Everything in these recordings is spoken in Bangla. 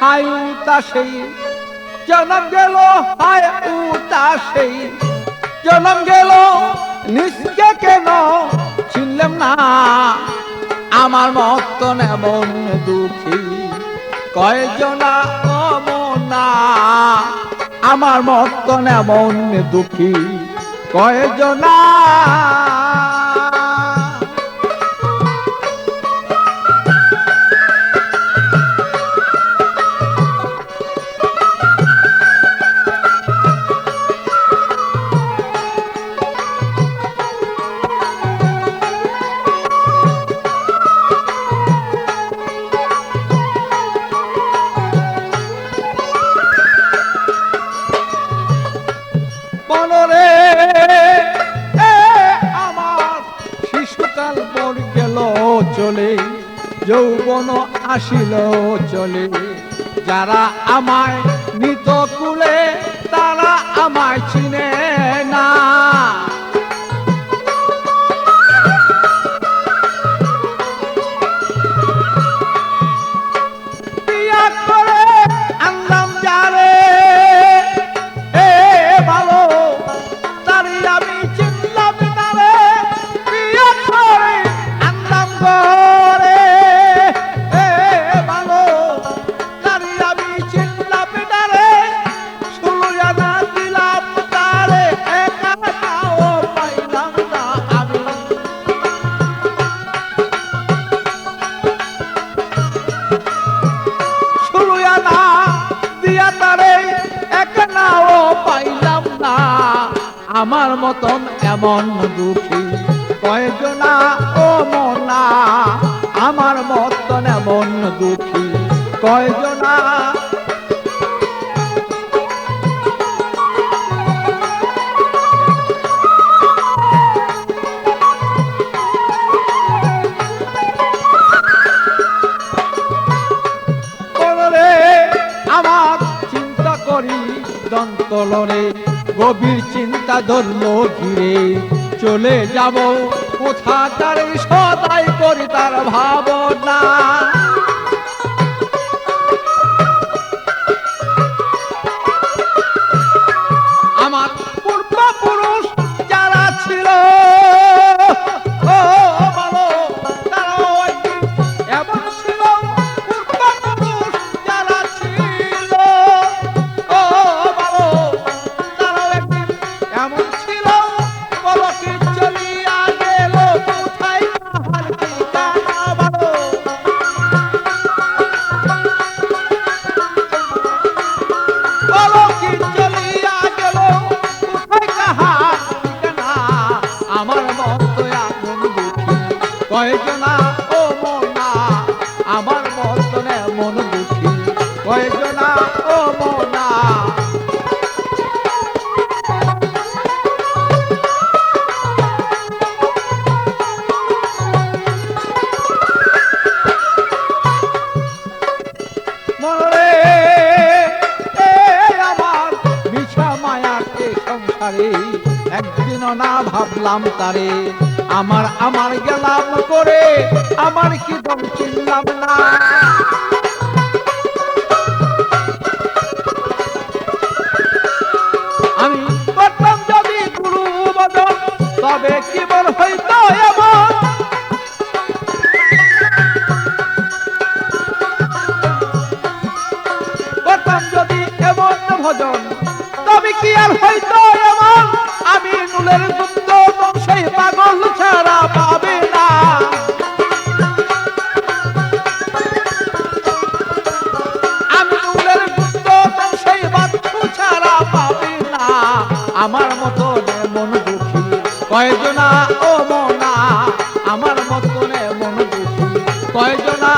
হাই উতাসেই জনম গেল, হায় উতাসেই জনম গেল নিষ্কে কেন চিনলাম না? আমার মতন এমন দুঃখী। কয়জনা অমনা? আমার মতন এমন দুঃখী। কয়জনা চলে যৌবন আসিল চলে। যারা আমায় নিত কুলে তারা আমায় চিনে না। এমন দুঃখী। কয়জনা ও মনা আমার মতন এমন দুঃখী। কয়জনা আমার চিন্তা করি দন্তলরে গভীর চিন্তা ধর্ম ঘিরে। চলে যাব কোথা তার সদাই করি তার ভাবনা। কয়েকজনা ও মনা আমার মতো এমন দুঃখী। কয়েকজনা ও মনা। মরে এ আমার মিছা মায়াকে না ভাবলাম তারে। আমার আমার গেলাম করে, আমার কি দম চিনলাম না। আমি করতাম যদি গুরু বদন তবে কি মন হইতো এমন? করতাম যদি এমন ভজন, তবে কি আর হয়তো কয়জনা ও মনা, আমার দুঃখী। কয়জনা?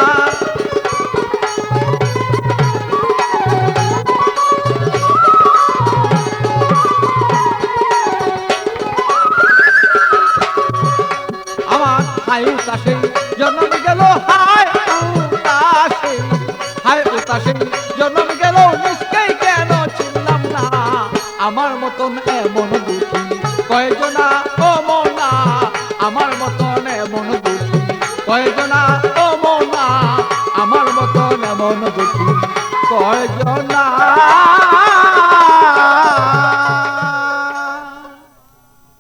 আমার হাই উতাসে জন্ম গেল উতাসে জন্ম গেল নিশ্চয় কেন চিনলাম না। আমার মতন এমন কয়জনা, ও মনা, আমার মতন এমন দুটি। কয়জনা, ও মনা, আমার মতন এমন দুটি। কয়জনা